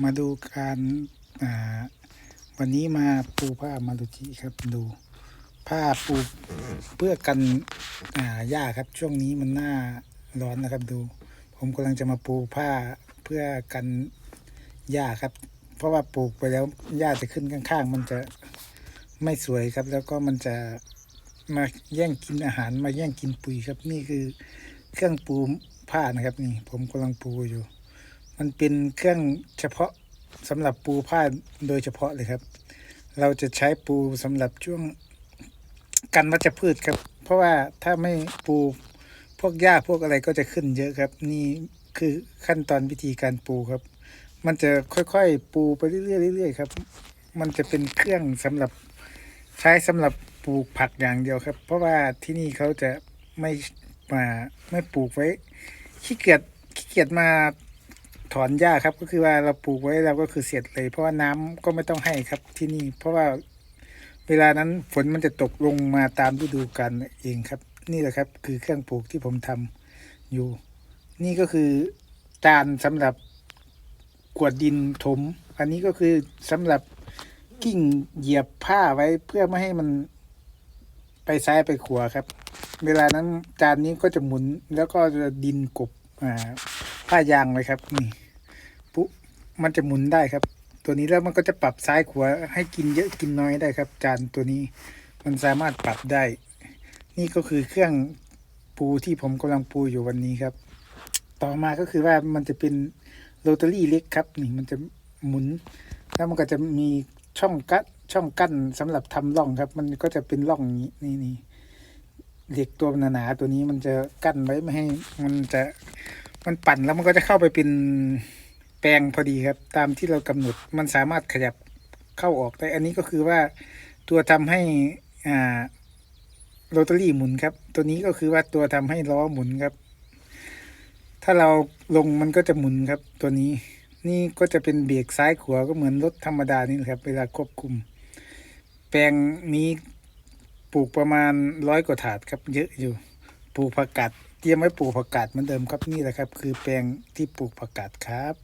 มาดูการวันนี้มาปูผ้ามารุจิครับดูผ้าปูเพื่อกันหญ้าครับช่วงนี้มันหน้าร้อนนะครับดู ผมกำลังจะมาปูผ้าเพื่อกันหญ้าครับ เพราะว่าปลูกไปแล้วหญ้าจะขึ้นข้างๆ มันจะไม่สวยครับ แล้วก็มันจะมาแย่งกินอาหารมาแย่งกินปุ๋ยครับนี่คือเครื่องปูผ้านะครับนี่ ผมกำลังปูอยู่ มันเป็นเครื่องเฉพาะสำหรับปูผ้าโดยเฉพาะเลยครับ เราจะใช้ปูสำหรับช่วงกันวัชพืชครับ เพราะว่าถ้าไม่ปูพวกหญ้าพวกอะไรก็จะขึ้นเยอะครับ นี่คือขั้นตอนวิธีการปูครับ มันจะค่อยๆปูไปเรื่อยๆเรื่อยครับ มันจะเป็นเครื่องสำหรับใช้สำหรับปลูกผักอย่างเดียวครับ เพราะว่าที่นี่เขาจะไม่มาไม่ปลูกไว้ขี้เกียจขี้เกียจมา ถอนหญ้าครับ ก็คือว่าเราปลูกไว้เราก็คือเสร็จเลย เพราะว่าน้ำก็ไม่ต้องให้ครับที่นี่ เพราะว่าเวลานั้นฝนมันจะตกลงมาตามฤดูกาลเองครับ นี่แหละครับ คือเครื่องปลูกที่ผมทำอยู่ นี่ก็คือจานสำหรับกวดดินถม อันนี้ก็คือสำหรับกิ้งเหยียบผ้าไว้เพื่อไม่ให้มันไปซ้ายไปขวาครับ เวลานั้นจานนี้ก็จะหมุนแล้วก็จะดินกบอ่า ผ้ายางเลยครับนี่ปุ๊มันจะหมุนได้ครับ ตัวนี้แล้วมันก็จะปรับซ้ายขวาให้กินเยอะกินน้อยได้ครับ จานตัวนี้มันสามารถปรับได้ นี่ก็คือเครื่องปูที่ผมกำลังปูอยู่วันนี้ครับ ต่อมาก็คือว่ามันจะเป็นโรตารี่เล็กครับ นี่มันจะหมุน แล้วมันก็จะมีช่องกัดช่องกั้นสำหรับทำร่องครับ มันก็จะเป็นร่องอย่างนี้นี่นี่เหล็กตัวหนาๆตัวนี้มันจะกั้นไว้ไม่ให้มันจะ มันปั่นแล้วมันก็จะเข้าไปเป็นแปลงพอดีครับ ตามที่เรากำหนดมันสามารถขยับเข้าออกได้ อันนี้ก็คือว่าตัวทำให้อ่าโรตารี่หมุนครับ ตัวนี้ก็คือว่าตัวทำให้ล้อหมุนครับ ถ้าเราลงมันก็จะหมุนครับ ตัวนี้ นี่ก็จะเป็นเบรกซ้ายขวาก็เหมือนรถธรรมดานี่ครับ เวลาควบคุม แปลงนี้ปลูกประมาณร้อยกว่าถาดครับ เยอะอยู่ ปลูกผักกาด เตรียมไว้ปลูกผักกาดเหมือนเดิมครับนี่แหละครับ คือแปลงที่ปลูกผักกาดครับ